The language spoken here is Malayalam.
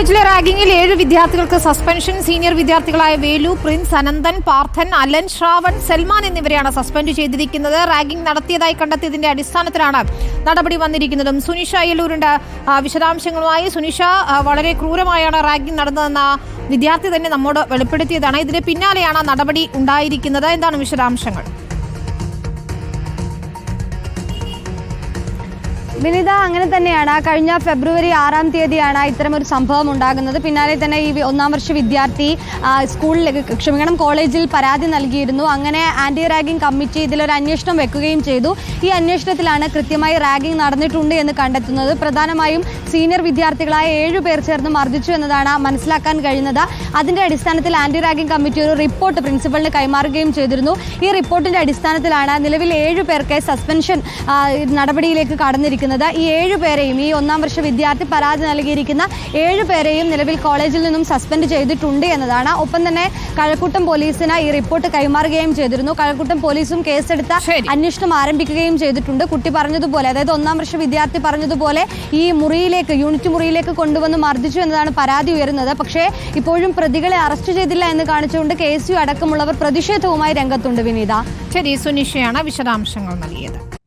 കോളേജിലെ റാഗിംഗിൽ ഏഴ് വിദ്യാർത്ഥികൾക്ക് സസ്പെൻഷൻ. സീനിയർ വിദ്യാർത്ഥികളായ വേലു പ്രിൻസ് അനന്തൻ പാർത്ഥൻ അലൻ ശ്രാവൺ സൽമാൻ എന്നിവരെയാണ് സസ്പെൻഡ് ചെയ്തിരിക്കുന്നത്. റാഗിംഗ് നടത്തിയതായി കണ്ടെത്തിയതിന്റെ അടിസ്ഥാനത്തിലാണ് നടപടി വന്നിരിക്കുന്നതും. സുനിഷ അയ്യലൂരിന്റെ വിശദാംശങ്ങളുമായി സുനിഷ വളരെ ക്രൂരമായാണ് റാഗിംഗ് നടന്നതെന്ന വിദ്യാർത്ഥി തന്നെ നമ്മോട് വെളിപ്പെടുത്തിയതാണ്. ഇതിന് പിന്നാലെയാണ് നടപടി ഉണ്ടായിരിക്കുന്നത്. എന്താണ് വിശദാംശങ്ങൾ? വിനിത അങ്ങനെ തന്നെയാണ്. കഴിഞ്ഞ ഫെബ്രുവരി ആറാം തീയതിയാണ് ഇത്തരം ഒരു സംഭവം ഉണ്ടാകുന്നത്. പിന്നാലെ തന്നെ ഈ ഒന്നാം വർഷ വിദ്യാർത്ഥി സ്കൂളിലേക്ക് ക്ഷമിക്കണം കോളേജിൽ പരാതി നൽകിയിരുന്നു. അങ്ങനെ ആന്റി റാഗിംഗ് കമ്മിറ്റി ഇതിലൊരു അന്വേഷണം വെക്കുകയും ചെയ്തു. ഈ അന്വേഷണത്തിലാണ് കൃത്യമായി റാഗിംഗ് നടന്നിട്ടുണ്ട് എന്ന് കണ്ടെത്തുന്നത്. പ്രധാനമായും സീനിയർ വിദ്യാർത്ഥികളായ ഏഴു പേർ ചേർന്ന് മർദ്ദിച്ചു എന്നതാണ് മനസ്സിലാക്കാൻ കഴിയുന്നത്. അതിന്റെ അടിസ്ഥാനത്തിൽ ആന്റി റാഗിംഗ് കമ്മിറ്റി ഒരു റിപ്പോർട്ട് പ്രിൻസിപ്പളിന് കൈമാറുകയും ചെയ്തിരുന്നു. ഈ റിപ്പോർട്ടിന്റെ അടിസ്ഥാനത്തിലാണ് നിലവിൽ ഏഴു പേർക്ക് സസ്പെൻഷൻ നടപടിയിലേക്ക് കടന്നിരിക്കുന്നത്. ഈ ഏഴ് പേരെയും ഈ ഒന്നാം വർഷ വിദ്യാർത്ഥി പരാതി നൽകിയിരിക്കുന്ന ഏഴ് പേരെയും നിലവിൽ കോളേജിൽ നിന്നും സസ്പെൻഡ് ചെയ്തിട്ടുണ്ട് എന്നതാണ്. ഒപ്പം തന്നെ കഴക്കൂട്ടം പോലീസിന് ഈ റിപ്പോർട്ട് കൈമാറുകയും ചെയ്തിരുന്നു. കഴക്കൂട്ടം പോലീസും കേസെടുത്ത. അന്വേഷണം ആരംഭിക്കുകയും ചെയ്തിട്ടുണ്ട്. കുട്ടി പറഞ്ഞതുപോലെ അതായത് ഒന്നാം വർഷ വിദ്യാർത്ഥി പറഞ്ഞതുപോലെ ഈ മുറിയിലേക്ക് യൂണിറ്റ് മുറിയിലേക്ക് കൊണ്ടുവന്ന് മർദ്ദിച്ചു എന്നതാണ് പരാതി ഉയരുന്നത്. പക്ഷേ ഇപ്പോഴും പ്രതികളെ അറസ്റ്റ് ചെയ്തില്ല എന്ന് കാണിച്ചുകൊണ്ട് യു അടക്കമുള്ളവർ പ്രതിഷേധവുമായി രംഗത്തുണ്ട് വിനീത. ശരി സുനിഷയാണ് വിശദാംശങ്ങൾ നൽകിയത്.